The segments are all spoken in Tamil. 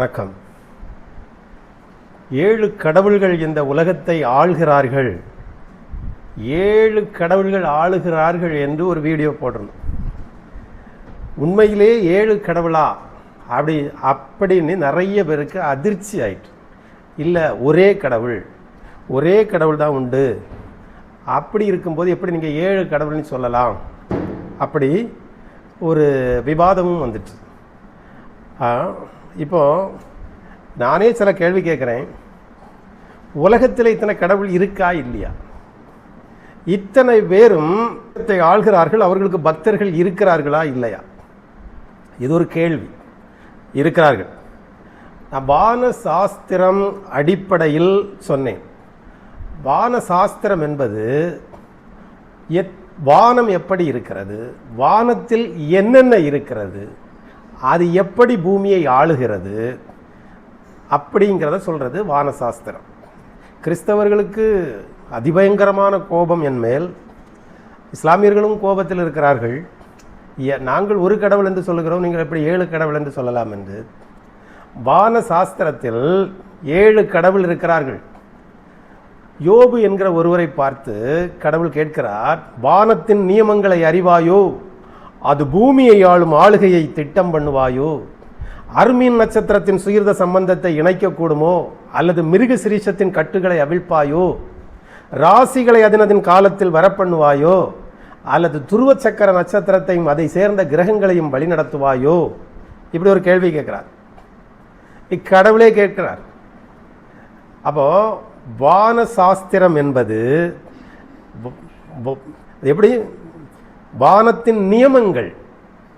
வணக்கம். ஏழு கடவுள்கள் இந்த உலகத்தை ஆள்கிறார்கள். ஏழு கடவுள்கள் ஆளுகிறார்கள் என்று ஒரு வீடியோ போடணும் உண்மையிலே ஏழு கடவுளா? அப்படி அப்படின்னு நிறைய பேருக்கு அதிர்ச்சி ஆயிட்டு. இல்லை ஒரே கடவுள். ஒரே கடவுள் தான் உண்டு. அப்படி இருக்கும்போது எப்படி நீங்கள் ஏழு கடவுள்னு சொல்லலாம்? அப்படி ஒரு விவாதமும் வந்துட்டு. இப்போது இப்போ நானே சில கேள்வி கேட்குறேன். உலகத்தில் இத்தனை கடவுள் இருக்கா இல்லையா? இத்தனை பேரும் ஆள்கிறார்கள் அவர்களுக்கு பக்தர்கள் இருக்கிறார்களா இல்லையா? இது ஒரு கேள்வி. இருக்கிறார்கள். நான் வான சாஸ்திரம் அடிப்படையில் சொன்னேன். வான சாஸ்திரம் என்பது எத் வானம் எப்படி இருக்கிறது? வானத்தில் என்னென்ன இருக்கிறது? அது எப்படி பூமியை ஆளுகிறது அப்படிங்கிறத சொல்கிறது வானசாஸ்திரம். கிறிஸ்தவர்களுக்கு அதிபயங்கரமான கோபம் என்மேல் இஸ்லாமியர்களும் கோபத்தில் இருக்கிறார்கள். நாங்கள் ஒரு கடவுள் என்று சொல்லுகிறோம் நீங்கள் எப்படி ஏழு கடவுள் என்று சொல்லலாம் என்று. வான சாஸ்திரத்தில் ஏழு கடவுள் இருக்கிறார்கள். யோபு என்கிற ஒருவரை பார்த்து கடவுள் கேட்கிறார் வானத்தின் நியமங்களை அறிவாயோ? அது பூமியை ஆளும் ஆளுகையை திட்டம் பண்ணுவாயோ? அருமீன் நட்சத்திரத்தின் சுயிர்த சம்பந்தத்தை இணைக்கக்கூடுமோ? அல்லது மிருக சிரீஷத்தின் கட்டுகளை அவிழ்ப்பாயோ? ராசிகளை அதனதின் காலத்தில் வரப்பண்ணுவாயோ? அல்லது துருவ சக்கர நட்சத்திரத்தையும் அதை சேர்ந்த கிரகங்களையும் வழிநடத்துவாயோ? இப்படி ஒரு கேள்வி கேட்கிறார். இக்கடவுளே கேட்கிறார். அப்போ வான சாஸ்திரம் என்பது எப்படி? வானத்தின் நியமங்கள்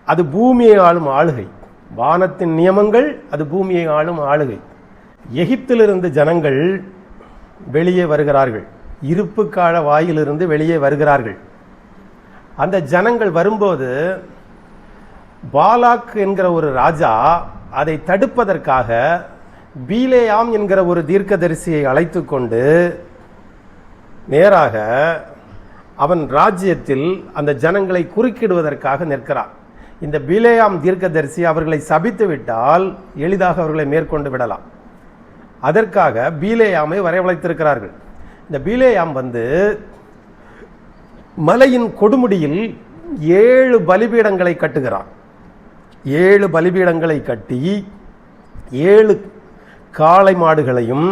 அது பூமியை ஆளும் ஆளுகை. வானத்தின் நியமங்கள் அது பூமியை ஆளும் ஆளுகை. எகிப்திலிருந்து ஜனங்கள் வெளியே வருகிறார்கள். இருப்பு கால வாயிலிருந்து வெளியே வருகிறார்கள். அந்த ஜனங்கள் வரும்போது பாலாக் என்கிற ஒரு ராஜா அதை தடுப்பதற்காக பீலேயாம் என்கிற ஒரு தீர்க்கதரிசியை அழைத்து கொண்டு நேராக அவன் ராஜ்யத்தில் அந்த ஜனங்களை குறுக்கிடுவதற்காக நிற்கிறான். இந்த பிலேயாம் தீர்க்கதரிசி அவர்களை சபித்து விட்டால் எளிதாக அவர்களை மேற்கொண்டு விடலாம். அதற்காக பீலேயாமை வரவழைத்திருக்கிறார்கள் இந்த பீலேயாம் வந்து மலையின் கொடுமுடியில் ஏழு பலிபீடங்களை கட்டுகிறான். ஏழு பலிபீடங்களை கட்டி ஏழு காளை மாடுகளையும்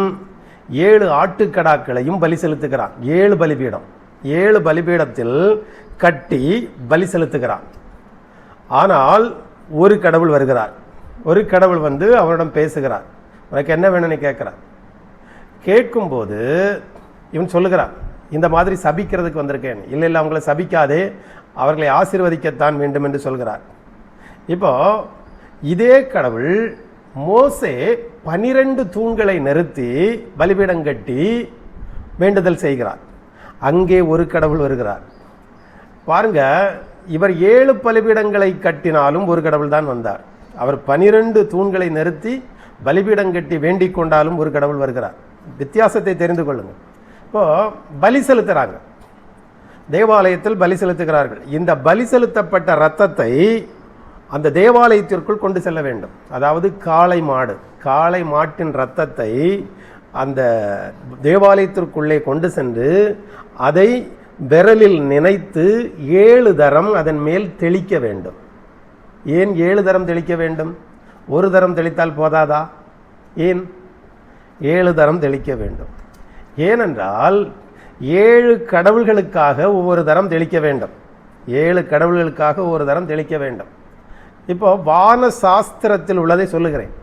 ஏழு ஆட்டுக்கடாக்களையும் பலி செலுத்துகிறான். ஏழு பலிபீடம். ஏழு பலிபீடத்தில் கட்டி பலி செலுத்துகிறான். ஆனால் ஒரு கடவுள் வருகிறார். ஒரு கடவுள் வந்து அவனிடம் பேசுகிறார். உனக்கு என்ன வேணும்னு கேட்குறார். கேட்கும்போது இவன் சொல்லுகிறான் இந்த மாதிரி சபிக்கிறதுக்கு வந்திருக்கேன். இல்லை இல்லை அவங்களை சபிக்காதே. அவர்களை ஆசீர்வதிக்கத்தான் வேண்டும் என்று சொல்கிறார். இப்போ இதே கடவுள் மோசே பனிரெண்டு தூண்களை நிறுத்தி பலிபீடம் கட்டி வேண்டுதல் செய்கிறார். அங்கே ஒரு கடவுள் வருகிறார். பாருங்க இவர் ஏழு பலிபீடங்களை கட்டினாலும் ஒரு கடவுள் தான் வந்தார். அவர் பனிரெண்டு தூண்களை நிறுத்தி பலிபீடம் கட்டி வேண்டிக் கொண்டாலும் ஒரு கடவுள் வருகிறார். வித்தியாசத்தை தெரிந்து கொள்ளுங்கள். இப்போ பலி செலுத்துறாங்க. தேவாலயத்தில் பலி செலுத்துகிறார்கள். இந்த பலி செலுத்தப்பட்ட ரத்தத்தை அந்த தேவாலயத்திற்குள் கொண்டு செல்ல வேண்டும். அதாவது காளை மாடு காளை மாட்டின் ரத்தத்தை அந்த தேவாலயத்திற்குள்ளே கொண்டு சென்று அதை விரலில் நினைத்து ஏழு தரம் அதன் மேல் தெளிக்க வேண்டும். ஏன் ஏழு தரம் தெளிக்க வேண்டும்? ஒரு தரம் தெளித்தால் போதாதா? ஏன்? ஏழு தரம் தெளிக்க வேண்டும். ஏனென்றால் ஏழு கடவுள்களுக்காக ஒவ்வொரு தரம் தெளிக்க வேண்டும். ஏழு கடவுள்களுக்காக ஒவ்வொரு தரம் தெளிக்க வேண்டும். இப்போ வான சாஸ்திரத்தில் உள்ளதை சொல்லுகிறேன்.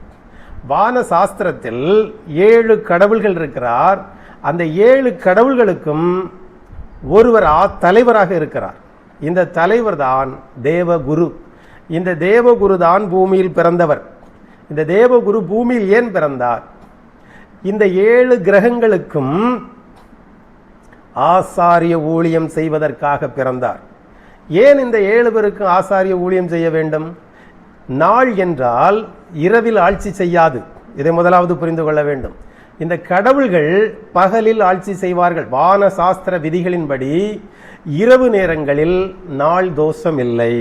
வான சாஸ்திரத்தில் ஏழு கடவுள்கள் இருக்கிறார். அந்த ஏழு கடவுள்களுக்கும் ஒருவர் ஆ- தலைவராக இருக்கிறார். இந்த தலைவர் தான் தேவகுரு. இந்த தேவகுரு தான் பூமியில் பிறந்தவர். இந்த தேவகுரு பூமியில் ஏன் பிறந்தார்? இந்த ஏழு கிரகங்களுக்கும் ஆசாரிய ஊழியம் செய்வதற்காக பிறந்தார். ஏன் இந்த ஏழு பேருக்கு ஆசாரிய ஊழியம் செய்ய வேண்டும்? நாள் என்றால் இரவில் ஆட்சி செய்யாது. இதை முதலாவது புரிந்து கொள்ள வேண்டும். இந்த கடவுள்கள் பகலில் ஆட்சி செய்வார்கள். வான சாஸ்திர விதிகளின்படி இரவு நேரங்களில் நாள் தோஷம் இல்லை.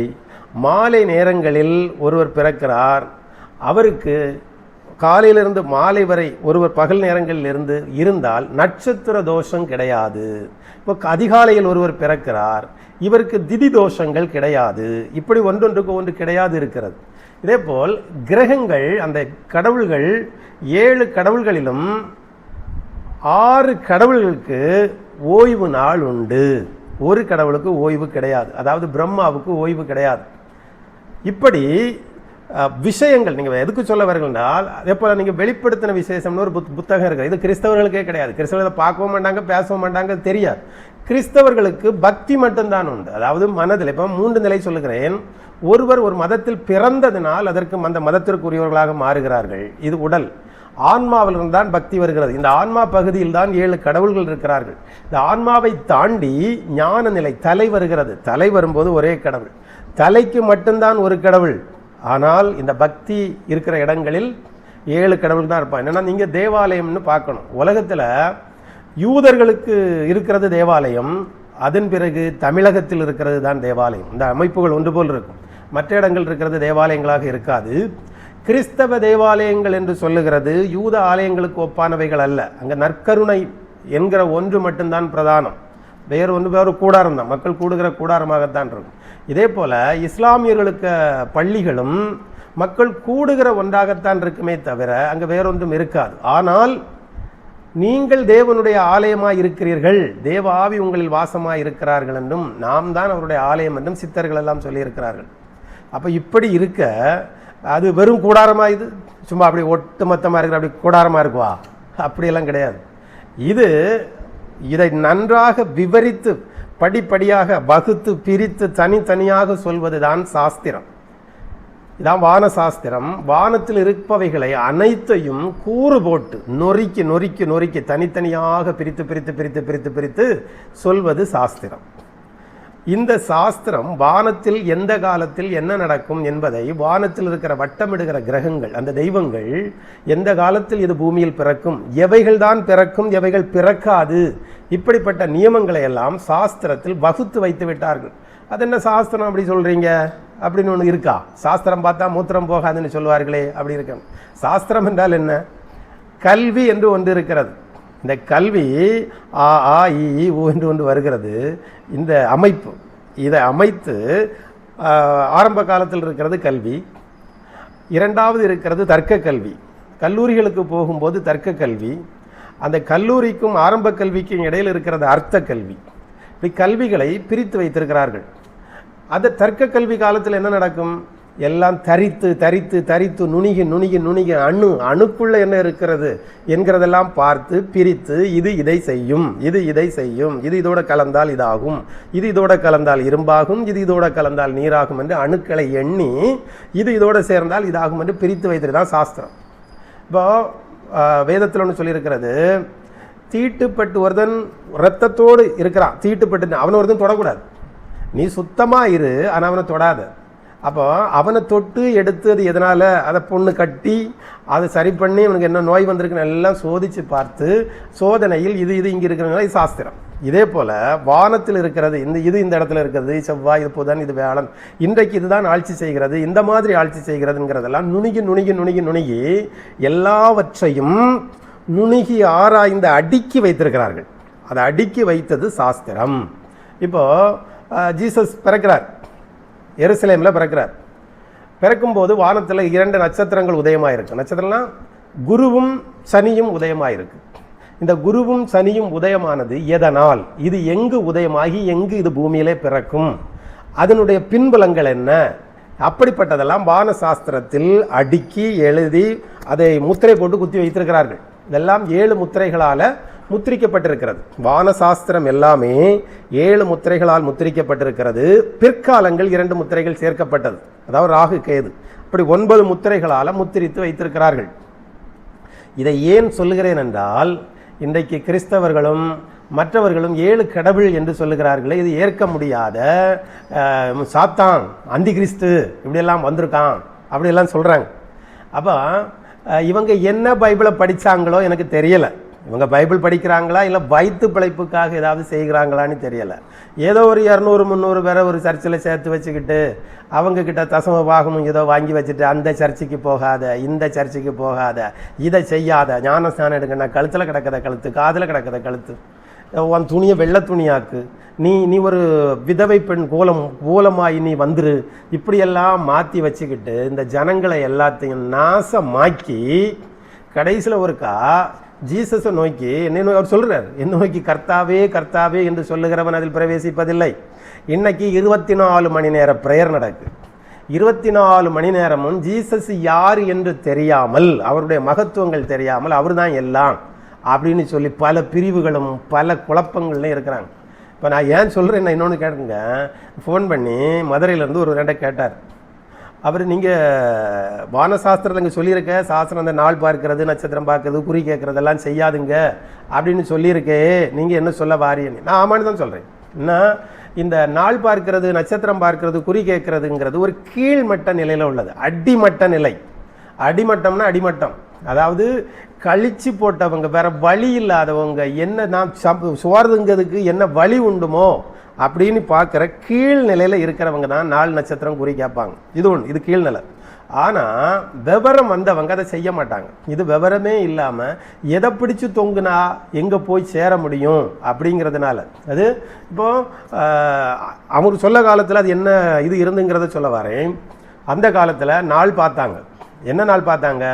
மாலை நேரங்களில் ஒருவர் பிறக்கிறார். அவருக்கு காலையிலிருந்து மாலை வரை ஒருவர் பகல் நேரங்களில் இருந்து இருந்தால் நட்சத்திர தோஷம் கிடையாது. இப்போ அதிகாலையில் ஒருவர் பிறக்கிறார். இவருக்கு திதி தோஷங்கள் கிடையாது. இப்படி ஒன்றொன்றுக்கு ஒன்று கிடையாது இருக்கிறது. இதேபோல் கிரகங்கள் அந்த கடவுள்கள் ஏழு கடவுள்களிலும் ஆறு கடவுள்களுக்கு ஓய்வு நாள் உண்டு. ஒரு கடவுளுக்கு ஓய்வு கிடையாது. அதாவது பிரம்மாவுக்கு ஓய்வு கிடையாது. இப்படி அஹ், விஷயங்கள் நீங்கள் எதுக்கு சொல்ல வரீங்கன்னால் அதே போல் நீங்கள் வெளிப்படுத்தின விசேஷம்னு ஒரு புத் புத்தகம் இருக்குது. இது கிறிஸ்தவர்களுக்கே கிடையாது. கிறிஸ்தவர்களை பார்க்கவும் மாட்டாங்க பேசவும் மாட்டாங்க தெரியாது. கிறிஸ்தவர்களுக்கு பக்தி மட்டும்தான் உண்டு. அதாவது மனதில் இப்போ மூன்று நிலை சொல்லுகிறேன். ஒருவர் ஒரு மதத்தில் பிறந்ததினால் அதற்கு அந்த மதத்திற்குரியவர்களாக மாறுகிறார்கள். இது உடல். ஆன்மாவிலிருந்து தான் பக்தி வருகிறது. இந்த ஆன்மா பகுதியில் தான் ஏழு கடவுள்கள் இருக்கிறார்கள். இந்த ஆன்மாவை தாண்டி ஞான நிலை தலை வருகிறது. தலை வரும்போது ஒரே கடவுள். தலைக்கு மட்டும்தான் ஒரு கடவுள். ஆனால் இந்த பக்தி இருக்கிற இடங்களில் ஏழு கடவுள் தான் இருப்பான் என்னன்னா நீங்கள் தேவாலயம்னு பார்க்கணும். உலகத்தில் யூதர்களுக்கு இருக்கிறது தேவாலயம் அதன் பிறகு தமிழகத்தில் இருக்கிறது தான் தேவாலயம். இந்த அமைப்புகள் ஒன்று போல் இருக்கும். மற்ற இடங்கள் இருக்கிறது தேவாலயங்களாக இருக்காது. கிறிஸ்தவ தேவாலயங்கள் என்று சொல்லுகிறது யூத ஆலயங்களுக்கு ஒப்பானவைகள் அல்ல. அங்கே நற்கருணை என்கிற ஒன்று மட்டும்தான் பிரதானம். வேறு ஒன்று வேறு கூடாரம் தான். மக்கள் கூடுகிற கூடாரமாகத்தான் இருக்கும். இதே போல் இஸ்லாமியர்களுக்கு பள்ளிகளும் மக்கள் கூடுகிற ஒன்றாகத்தான் இருக்குமே தவிர அங்கே வேறொன்றும் இருக்காது. ஆனால் நீங்கள் தேவனுடைய ஆலயமாய் இருக்கிறீர்கள். தேவ ஆவி உங்களில் வாசமாய் இருக்கிறார்கள் என்றும் நாம் தான் அவருடைய ஆலயம் என்றும் சித்தர்கள் எல்லாம் சொல்லியிருக்கிறார்கள். அப்போ இப்படி இருக்க அது வெறும் கூடாரமாக இது? சும்மா அப்படி ஒட்டுமொத்தமாக இருக்கிற அப்படி கூடாரமாக இருக்குவா? அப்படியெல்லாம் கிடையாது. இது இதை நன்றாக விவரித்து படிப்படியாக வகுத்து பிரித்து தனித்தனியாக சொல்வது தான் சாஸ்திரம். இதான் வான சாஸ்திரம் வானத்தில் இருப்பவைகளை அனைத்தையும் கூறு போட்டு நொறுக்கி நொறுக்கி நொறுக்கி தனித்தனியாக பிரித்து பிரித்து பிரித்து பிரித்து பிரித்து சொல்வது சாஸ்திரம். இந்த சாஸ்திரம் வானத்தில் எந்த காலத்தில் என்ன நடக்கும் என்பதை வானத்தில் இருக்கிற வட்டமிடுகிற கிரகங்கள் அந்த தெய்வங்கள் எந்த காலத்தில் இது பூமியில் பிறக்கும் எவைகள் தான் பிறக்கும் எவைகள் பிறக்காது இப்படிப்பட்ட நியமங்களை எல்லாம் சாஸ்திரத்தில் வகுத்து வைத்து விட்டார்கள். அது என்ன சாஸ்திரம் அப்படி சொல்கிறீங்க அப்படின்னு ஒன்று இருக்கா? சாஸ்திரம் பார்த்தா மூத்திரம் போகாதுன்னு சொல்லுவார்களே அப்படி இருக்க சாஸ்திரம் என்றால் என்ன? கல்வி என்று ஒன்று இருக்கிறது. இந்த கல்வி ஆ ஆ இ உ என்று ஒன்று வருகிறது. இந்த அமைப்பு இதை அமைத்து ஆரம்ப காலத்தில் இருக்கிறது கல்வி. இரண்டாவது இருக்கிறது தர்க்க கல்வி. கல்லூரிகளுக்கு போகும்போது தர்க்க கல்வி. அந்த கல்லூரிக்கும் ஆரம்ப கல்விக்கும் இடையில் இருக்கிறது அர்த்த கல்வி. இப்படி கல்விகளை பிரித்து வைத்திருக்கிறார்கள். அது தர்க்க கல்வி காலத்தில் என்ன நடக்கும்? எல்லாம் தரித்து தரித்து தரித்து நுணுகி நுணுகி நுணுகி அணு அணுக்குள்ளே என்ன இருக்கிறது? என்கிறதெல்லாம் பார்த்து பிரித்து இது இதை செய்யும் இது இதை செய்யும் இது இதோட கலந்தால் இதாகும் இது இதோட கலந்தால் இரும்பாகும் இது இதோட கலந்தால் நீராகும் என்று அணுக்களை எண்ணி இது இதோட சேர்ந்தால் இதாகும் என்று பிரித்து வைத்தது தான் சாஸ்திரம். இப்போ வேதத்தில் ஒன்று சொல்லியிருக்கிறது தீட்டுப்பட்டு ஒருதன் ரத்தத்தோடு இருக்கிறான். தீட்டுப்பட்டு அவனை ஒருத்தன் தொடக்கூடாது. நீ சுத்தமாக இரு ஆனால் அவனை தொடாத. அப்போ அவனை தொட்டு எடுத்து அது எதனால் அதை பொண்ணு கட்டி அதை சரி பண்ணி அவனுக்கு என்ன நோய் வந்திருக்குன்னு எல்லாம் சோதித்து பார்த்து சோதனையில் இது இது இங்கே இருக்கிறனால இது சாஸ்திரம். இதே போல் வானத்தில் இருக்கிறது இந்த இது இந்த இடத்துல இருக்கிறது செவ்வாய் இது புதன் இது வேளன் இன்றைக்கு இதுதான் ஆட்சி செய்கிறது இந்த மாதிரி ஆட்சி செய்கிறதுங்கிறதெல்லாம் நுணுகி நுணுகி நுணுகி நுணுகி எல்லாவற்றையும் நுணுகி ஆராய்ந்து அடுக்கி வைத்திருக்கிறார்கள். அதை அடுக்கி வைத்தது சாஸ்திரம். இப்போது ஜீசஸ் பிறக்கிறார். எருசலேமில் பிறக்கிறார். பிறக்கும்போது வானத்தில் இரண்டு நட்சத்திரங்கள் உதயமாக இருக்குது நட்சத்திரம்னா குருவும் சனியும் உதயமாக இருக்குது இந்த குருவும் சனியும் உதயமானது எதனால்? இது எங்கு உதயமாகி எங்கு இது பூமியிலே பிறக்கும்? அதனுடைய பின்புலங்கள் என்ன? அப்படிப்பட்டதெல்லாம் வான சாஸ்திரத்தில் அடுக்கி எழுதி அதை முத்திரை போட்டு குத்தி வைத்திருக்கிறார்கள். இதெல்லாம் ஏழு முத்திரைகளால் முத்திரிக்கப்பட்டிருக்கிறது. வான சாஸ்திரம் எல்லாமே ஏழு முத்திரைகளால் முத்திரிக்கப்பட்டிருக்கிறது. பிற்காலங்கள் இரண்டு முத்திரைகள் சேர்க்கப்பட்டது. அதாவது ராகு கேது. அப்படி ஒன்பது முத்திரைகளால் முத்திரித்து வைத்திருக்கிறார்கள். இதை ஏன் சொல்லுகிறேன் என்றால் இன்றைக்கு கிறிஸ்தவர்களும் மற்றவர்களும் ஏழு கடவுள் என்று சொல்லுகிறார்களே இது ஏற்க முடியாத சாத்தான் அந்தி கிறிஸ்து இப்படியெல்லாம் வந்திருக்கான் அப்படியெல்லாம் சொல்கிறாங்க அப்போ இவங்க என்ன பைபிளை படித்தாங்களோ எனக்கு தெரியலை. இவங்க பைபிள் படிக்கிறாங்களா இல்லை வயிற்று பிழைப்புக்காக ஏதாவது செய்கிறாங்களான்னு தெரியலை. ஏதோ ஒரு இரநூறு முந்நூறு பேரை ஒரு சர்ச்சில் சேர்த்து வச்சுக்கிட்டு அவங்கக்கிட்ட தசம பாகமும் ஏதோ வாங்கி வச்சுட்டு அந்த சர்ச்சுக்கு போகாத இந்த சர்ச்சுக்கு போகாத இதை செய்யாத ஞானஸ்தானம் எடுக்கணும் கழுத்தில் கிடக்கிற கழுத்து காதில் கிடக்கிற கழுத்து. உன் துணியை வெள்ளை துணியாக்கு. நீ நீ ஒரு விதவை பெண் கோலம் கோலமாகி நீ வந்துரு. இப்படியெல்லாம் மாற்றி வச்சுக்கிட்டு இந்த ஜனங்களை எல்லாத்தையும் நாசமாக்கி கடைசியில் ஒருக்கா ஜீசஸை நோக்கி என்ன நோக்கி அவர் சொல்கிறார் என்ன நோக்கி கர்த்தாவே கர்த்தாவே என்று சொல்லுகிறவன் அதில் பிரவேசிப்பதில்லை. இன்னைக்கு இருபத்தி நாலு மணி நேர ப்ரேயர் நடக்கு. இருபத்தி நாலு மணி நேரமும் ஜீசஸ் யார் என்று தெரியாமல் அவருடைய மகத்துவங்கள் தெரியாமல் அவர் தான் எல்லாம் அப்படின்னு சொல்லி பல பிரிவுகளும் பல குழப்பங்களும் இருக்கிறாங்க. இப்போ நான் ஏன் சொல்கிறேன் என்ன இன்னொன்று கேட்டுங்க ஃபோன் பண்ணி மதுரையிலேருந்து ஒரு ரெண்டை கேட்டார். அவர் நீங்கள் வானசாஸ்திரத்தில் இங்கே சொல்லியிருக்க சாஸ்திரம் அந்த நாள் பார்க்கறது நட்சத்திரம் பார்க்கறது குறி கேட்குறதெல்லாம் செய்யாதுங்க அப்படின்னு சொல்லியிருக்கே நீங்கள் என்ன சொல்ல வாரியன்னு? நான் ஆமான்னு தான் சொல்கிறேன் என்ன? இந்த நாள் பார்க்கறது நட்சத்திரம் பார்க்கறது குறி கேட்குறதுங்கிறது ஒரு கீழ்மட்ட நிலையில் உள்ளது. அடிமட்ட நிலை. அடிமட்டம்னா அடிமட்டம். அதாவது கழிச்சு போட்டவங்க வேற வழி இல்லாதவங்க என்ன நாம் சுவார்துங்கிறதுக்கு என்ன வழி உண்டுமோ அப்படின்னு பார்க்குற கீழ்நிலையில் இருக்கிறவங்க தான் நாலு நட்சத்திரம் குறி கேட்பாங்க. இது ஒன்று இது கீழ்நிலை ஆனால் விவரம் வந்தவங்க அதை செய்ய மாட்டாங்க. இது விவரமே இல்லாமல் எதை பிடிச்சி தொங்குனா எங்கே போய் சேர முடியும் அப்படிங்கிறதுனால. அது இப்போ அவர் சொல்ல காலத்தில் அது என்ன இது இருந்துங்கிறத சொல்ல வரேன். அந்த காலத்தில் நாள் பார்த்தாங்க. என்ன நாள் பார்த்தாங்க?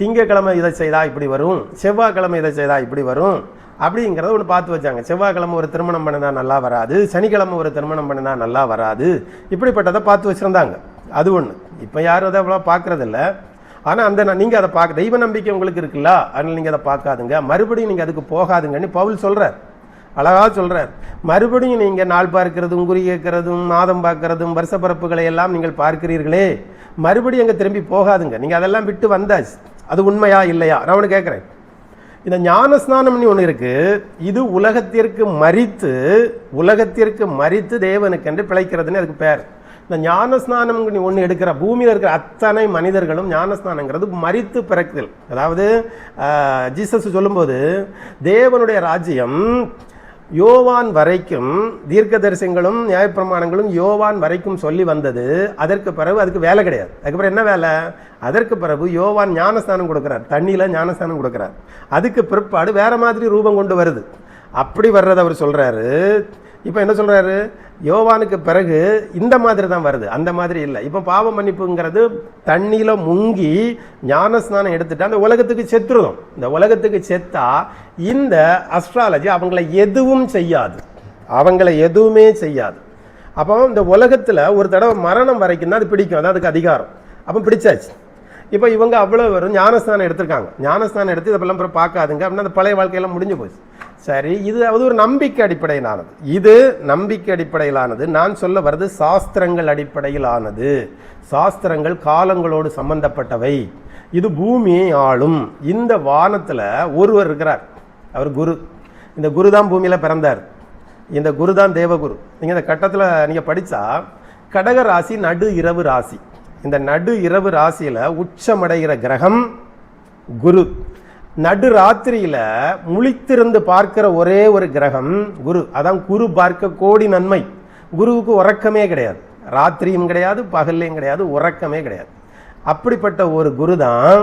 திங்கக்கிழமை இதை செய்தால் இப்படி வரும்? செவ்வாய்க்கிழமை இதை செய்தால் இப்படி வரும்? அப்படிங்கிறத ஒன்று பார்த்து வச்சாங்க. செவ்வாய்க்கிழமை ஒரு திருமணம் பண்ணினா நல்லா வராது சனிக்கிழமை ஒரு திருமணம் பண்ணினா நல்லா வராது இப்படிப்பட்டதை பார்த்து வச்சுருந்தாங்க. அது ஒன்று இப்போ யாரும் அதை அவ்வளோ பார்க்குறதில்ல. ஆனால் அந்த நீங்கள் அதை பார்க்க தெய்வ நம்பிக்கை உங்களுக்கு இருக்குல்ல? அதனால் நீங்கள் அதை பார்க்காதுங்க. மறுபடியும் நீங்கள் அதுக்கு போகாதுங்கன்னு பவுல் சொல்கிறார் அழகாக சொல்கிறார் மறுபடியும் நீங்கள் நாள் பார்க்கிறதும் குறி கேட்கறதும் மாதம் பார்க்கறதும் வருஷப்பரப்புகளை எல்லாம் நீங்கள் பார்க்கிறீர்களே. மறுபடியும் அங்கே திரும்பி போகாதுங்க. நீங்கள் அதெல்லாம் விட்டு வந்தாச்சு. அது உண்மையா இல்லையா? நான் ஒன்று கேட்குறேன். இந்த ஞானஸ்நானம்னு ஒன்று இருக்கு. இது உலகத்திற்கு மறித்து உலகத்திற்கு மறித்து தேவனுக்கென்று பிழைக்கிறதுன்னு அதுக்கு பேர். இந்த ஞானஸ்நானம் ஒன்று எடுக்கிற பூமியில் இருக்கிற அத்தனை மனிதர்களும் ஞானஸ்நானங்கிறது மறித்து பிறக்குதல். அதாவது ஜீசஸ் சொல்லும்போது தேவனுடைய ராஜ்யம் யோவான் வரைக்கும் தீர்க்கதரிசனங்களும் நியாயப்பிரமாணங்களும் யோவான் வரைக்கும் சொல்லி வந்தது. அதற்கு பிறகு அதுக்கு வேலை கிடையாது. அதுக்கப்புறம் என்ன வேலை? அதற்கு பிறகு யோவான் ஞானஸ்தானம் கொடுக்குறார். தண்ணியில் ஞானஸ்தானம் கொடுக்குறார். அதுக்கு பிற்பாடு வேறு மாதிரி ரூபம் கொண்டு வருது. அப்படி வர்றதை அவர் சொல்கிறாரு இப்போ என்ன சொல்கிறாரு யோவானுக்கு பிறகு இந்த மாதிரி தான் வருது. அந்த மாதிரி இல்லை. இப்போ பாவ மன்னிப்புங்கிறது தண்ணியில் முங்கி ஞானஸ்நானம் எடுத்துட்டு அந்த உலகத்துக்கு செத்துருதும். இந்த உலகத்துக்கு செத்தா இந்த அஸ்ட்ராலஜி அவங்கள எதுவும் செய்யாது. அவங்கள எதுவுமே செய்யாது. அப்போ இந்த உலகத்தில் ஒரு தடவை மரணம் வரைக்கும் தான் அது பிடிக்கும். அதான் அதுக்கு அதிகாரம். அப்போ பிடிச்சாச்சு. இப்போ இவங்க அவ்வளோ வரும் ஞானஸ்தானம் எடுத்திருக்காங்க. ஞானஸ்தானம் எடுத்து இதெல்லாம் அப்புறம் பார்க்காதுங்க. அப்படின்னா அந்த பழைய வாழ்க்கையெல்லாம் முடிஞ்சு போச்சு. சரி இது அது ஒரு நம்பிக்கை அடிப்படையிலானது. இது நம்பிக்கை அடிப்படையிலானது. நான் சொல்ல வர்றது சாஸ்திரங்கள் அடிப்படையிலானது. சாஸ்திரங்கள் காலங்களோடு சம்பந்தப்பட்டவை. இது பூமியை ஆளும். இந்த வானத்தில் ஒருவர் இருக்கிறார். அவர் குரு. இந்த குரு தான் பூமியில் பிறந்தார். இந்த குரு தான் தேவகுரு. நீங்கள் இந்த கட்டத்தில் நீங்கள் படித்தா கடக ராசி நடு இரவு ராசி. இந்த நடு இரவு ராசியில் உச்சமடைகிற கிரகம் குரு. நடு ராத்திரியில் முழித்திருந்து பார்க்கிற ஒரே ஒரு கிரகம் குரு. அதான் குரு பார்க்க கோடி நன்மை. குருவுக்கு உறக்கமே கிடையாது. ராத்திரியும் கிடையாது பகல்லையும் கிடையாது உறக்கமே கிடையாது. அப்படிப்பட்ட ஒரு குரு தான்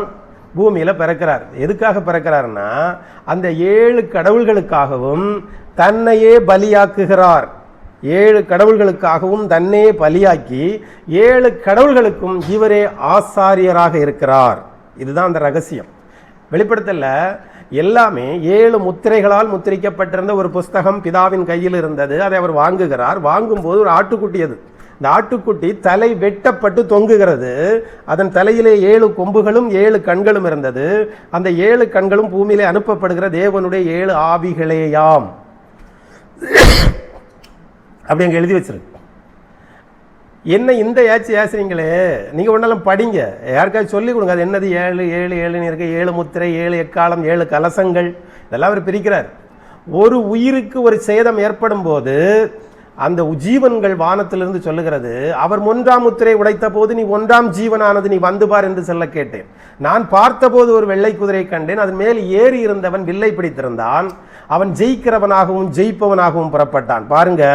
பூமியில் பிறக்கிறார். எதுக்காக பிறக்கிறார்னா அந்த ஏழு கடவுள்களுக்காகவும் தன்னையே பலியாக்குகிறார். ஏழு கடவுள்களுக்காகவும் தன்னையே பலியாக்கி ஏழு கடவுள்களுக்கும் இவரே ஆசாரியராக இருக்கிறார். இதுதான் அந்த ரகசியம். வெளிப்படுத்தல எல்லாமே ஏழு முத்திரைகளால் முத்திரிக்கப்பட்டிருந்த ஒரு புஸ்தகம் பிதாவின் கையில் இருந்தது. அதை அவர் வாங்குகிறார். வாங்கும்போது ஒரு ஆட்டுக்குட்டி அது. இந்த ஆட்டுக்குட்டி தலை வெட்டப்பட்டு தொங்குகிறது. அதன் தலையிலே ஏழு கொம்புகளும் ஏழு கண்களும் இருந்தது. அந்த ஏழு கண்களும் பூமியிலே அனுப்பப்படுகிற தேவனுடைய ஏழு ஆவிகளேயாம். அப்படி அங்கே எழுதி வச்சிருக்கு. என்ன இந்த ஏச்சு ஏசுறீங்களே? நீங்கள் ஒன்றாலும் படிங்க. யாருக்காச்சும் சொல்லி கொடுங்க. அது என்னது? ஏழு ஏழு ஏழுன்னு இருக்க. ஏழு முத்திரை ஏழு எக்காலம் ஏழு கலசங்கள். இதெல்லாம் அவர் பிரிக்கிறார். ஒரு உயிருக்கு ஒரு சேதம் ஏற்படும் போது அந்த ஜீவன்கள் வானத்திலிருந்து சொல்லுகிறது அவர் ஒன்றாம் முத்திரை உடைத்த போது நீ ஒன்றாம் ஜீவனானது நீ வந்து பார் என்று சொல்ல கேட்டேன். நான் பார்த்தபோது ஒரு வெள்ளை குதிரை கண்டேன் அதன் மேல் ஏறி இருந்தவன் வில்லை பிடித்திருந்தான். அவன் ஜெயிக்கிறவனாகவும் ஜெயிப்பவனாகவும் புறப்பட்டான். பாருங்க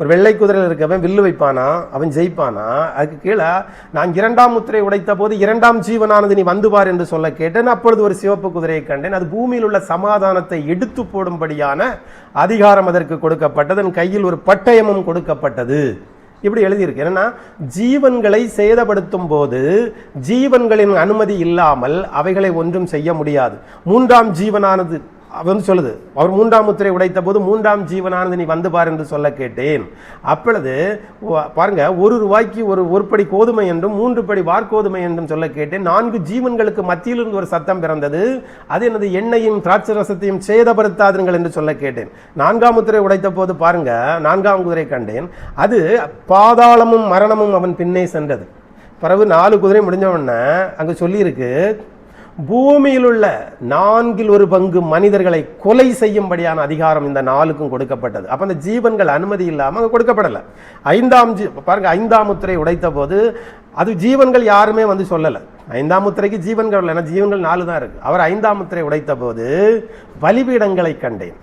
ஒரு வெள்ளை குதிரையில் இருக்கவன் வில்லு வைப்பானா? அவன் ஜெயிப்பானா? அதுக்கு கீழே நான் இரண்டாம் முத்திரை உடைத்த போது இரண்டாம் ஜீவனானது நீ வந்து பார் என்று சொல்ல கேட்டேன். அப்பொழுது ஒரு சிவப்பு குதிரையை கண்டேன். அது பூமியில் உள்ள சமாதானத்தை எடுத்து போடும்படியான அதிகாரம் அதற்கு கொடுக்கப்பட்டது. அதன் கையில் ஒரு பட்டயமும் கொடுக்கப்பட்டது. இப்படி எழுதியிருக்கு. என்னன்னா ஜீவன்களை சேதப்படுத்தும் போது ஜீவன்களின் அனுமதி இல்லாமல் அவைகளை ஒன்றும் செய்ய முடியாது. மூன்றாம் ஜீவனானது வந்து சொல்லுது அவர் மூன்றாம் முத்திரை உடைத்த போது மூன்றாம் ஜீவனானது நீ வந்து பார் என்று சொல்ல கேட்டேன். அப்பொழுது பாருங்க ஒரு ரூபாய்க்கு ஒரு ஒரு படி கோதுமை என்றும் மூன்று படி வார்கோதுமை என்றும் சொல்ல கேட்டேன். நான்கு ஜீவன்களுக்கு மத்தியிலிருந்து ஒரு சத்தம் பிறந்தது. அது எனது எண்ணெயும் திராட்சை ரசத்தையும் சேதப்படுத்தாதுங்கள் என்று சொல்ல கேட்டேன். நான்காம் முத்திரை உடைத்த போது பாருங்க நான்காம் குதிரை கண்டேன். அது பாதாளமும் மரணமும் அவன் பின்னே சென்றது. பிறகு நாலு குதிரை முடிஞ்ச உடனே அங்க சொல்லியிருக்கு பூமியில் உள்ள நான்கில் ஒரு பங்கு மனிதர்களை கொலை செய்யும்படியான அதிகாரம் இந்த நாளுக்கும் கொடுக்கப்பட்டது. அப்போ அந்த ஜீவன்கள் அனுமதி இல்லாமல் அங்கே கொடுக்கப்படலை. ஐந்தாம் ஜீ பாருங்கள் ஐந்தாம் முத்திரை உடைத்த போது அது ஜீவன்கள் யாருமே வந்து சொல்லலை. ஐந்தாம் முத்திரைக்கு ஜீவன்கள் இல்லை ஏன்னா ஜீவன்கள் நாலு தான் இருக்குது அவர் ஐந்தாம் முத்திரை உடைத்த போது பலிபீடங்களை கண்டேன்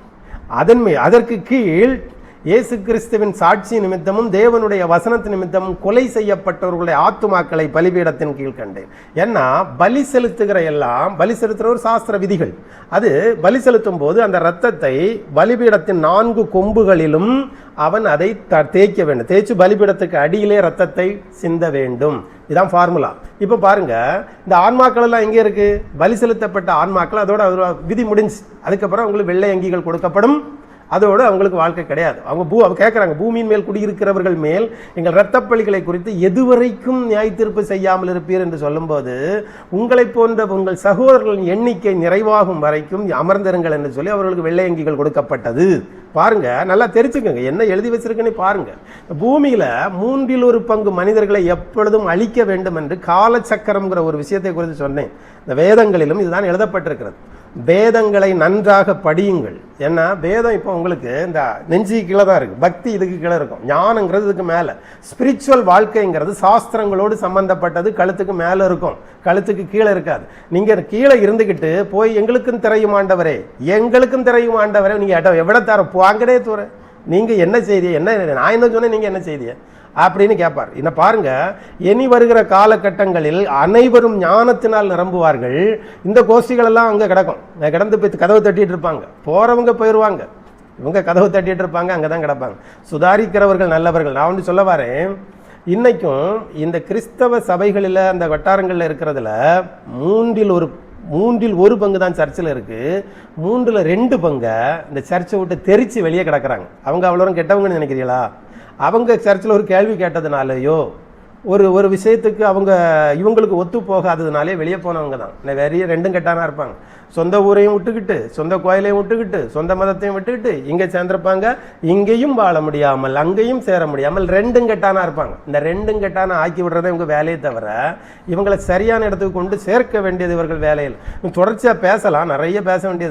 அதன்மை அதற்கு கீழ் இயேசு கிறிஸ்துவின் சாட்சி நிமித்தமும் தேவனுடைய வசனத்து நிமித்தமும் கொலை செய்யப்பட்டவர்களுடைய ஆத்துமாக்களை பலிபீடத்தின் கீழ் கண்டேன். ஏன்னா பலி செலுத்துகிற எல்லாம் பலி செலுத்துகிற ஒரு சாஸ்திர விதிகள். அது பலி செலுத்தும் போது அந்த இரத்தத்தை பலிபீடத்தின் நான்கு கொம்புகளிலும் அவன் அதை த- தேய்க்க வேண்டும். தேய்ச்சி பலிபீடத்துக்கு அடியிலே ரத்தத்தை சிந்த வேண்டும். இதான் ஃபார்முலா. இப்போ பாருங்க இந்த ஆன்மாக்கள் எல்லாம் எங்கே இருக்கு? பலி செலுத்தப்பட்ட ஆன்மாக்கள் அதோட அதோட விதி முடிஞ்சு அதுக்கப்புறம் உங்களுக்கு வெள்ளை அங்கிகள் கொடுக்கப்படும். அதோடு அவங்களுக்கு வாழ்க்கை கிடையாது. அவங்க பூ அவங்க கேட்குறாங்க பூமியின் மேல் குடியிருக்கிறவர்கள் மேல் எங்கள் இரத்தப்பள்ளிகளை குறித்து எதுவரைக்கும் நியாயத்தீர்ப்பு செய்யாமல் இருப்பீர் என்று சொல்லும்போது உங்களைப் போன்ற உங்கள் சகோதரர்களின் எண்ணிக்கை நிறைவாகும் வரைக்கும் அமர்ந்திருங்கள் என்று சொல்லி அவர்களுக்கு வெள்ளையங்கிகள் கொடுக்கப்பட்டது. பாருங்க நல்லா தெரிஞ்சுக்கோங்க என்ன எழுதி வச்சிருக்குன்னு பாருங்க. பூமியில மூன்றில் ஒரு பங்கு மனிதர்களை எப்பொழுதும் அழிக்க வேண்டும் என்று காலச்சக்கரம்ங்கிற ஒரு விஷயத்தை குறித்து சொன்னேன். இந்த வேதங்களிலும் இதுதான் எழுதப்பட்டிருக்கிறது. வேதங்களை நன்றாக படியுங்கள். ஏன்னா வேதம் இப்போ உங்களுக்கு இந்த நெஞ்சு கீழே தான் இருக்கு. பக்தி இதுக்கு கீழே இருக்கும். ஞானங்கிறது இதுக்கு மேலே. ஸ்பிரிச்சுவல் வாழ்க்கைங்கிறது சாஸ்திரங்களோடு சம்பந்தப்பட்டது கழுத்துக்கு மேலே இருக்கும். கழுத்துக்கு கீழே இருக்காது. நீங்கள் கீழே இருந்துக்கிட்டு போய் எங்களுக்கும் திரையும் ஆண்டவரே. எங்களுக்கும் திரையும் ஆண்டவரே. நீங்கள் எவ்வளோ தர வாங்கடே தூர. நீங்கள் என்ன செய்தியை என்ன நான் என்ன சொன்னேன் நீங்கள் என்ன செய்தியை? அப்படின்னு கேட்பார் இன்ன பாருங்க. இனி வருகிற காலகட்டங்களில் அனைவரும் ஞானத்தினால் நிரம்புவார்கள். இந்த கோஷ்டிகள் எல்லாம் அங்கே கிடக்கும். கிடந்து போய் கதவு தட்டிட்டு இருப்பாங்க. போகிறவங்க போயிடுவாங்க இவங்க கதவு தட்டிட்டு இருப்பாங்க அங்கே தான் கிடப்பாங்க. சுதாரிக்கிறவர்கள் நல்லவர்கள். நான் வந்து சொல்ல வரேன். இன்றைக்கும் இந்த கிறிஸ்தவ சபைகளில் அந்த வட்டாரங்களில் இருக்கிறதுல மூன்றில் ஒரு மூன்றில் ஒரு பங்கு தான் சர்ச்சில் இருக்குது மூன்றில் ரெண்டு பங்கை இந்த சர்ச்சை விட்டு தெரித்து வெளியே கிடக்குறாங்க. அவங்க அவ்வளோ கெட்டவங்கன்னு நினைக்கிறீங்களா? அவங்க சர்ச்சில் ஒரு கேள்வி கேட்டதுனாலேயோ ஒரு ஒரு விஷயத்துக்கு அவங்க இவங்களுக்கு ஒத்து போகாததுனாலே வெளியே போனவங்க தான். இந்த வெறிய ரெண்டும் கெட்டானா இருப்பாங்க. சொந்த ஊரையும் விட்டுக்கிட்டு சொந்த கோயிலையும் விட்டுக்கிட்டு சொந்த மதத்தையும் விட்டுக்கிட்டு இங்கே சேர்ந்திருப்பாங்க. இங்கேயும் வாழ முடியாமல் அங்கேயும் சேர முடியாமல் ரெண்டும் கெட்டானா இருப்பாங்க. இந்த ரெண்டும் கெட்டானா ஆக்கி விடுறதே இவங்க வேலையை தவிர இவங்களை சரியான இடத்துக்கு கொண்டு சேர்க்க வேண்டியது இவர்கள் வேலையில். தொடர்ச்சியாக பேசலாம் நிறைய பேச வேண்டியது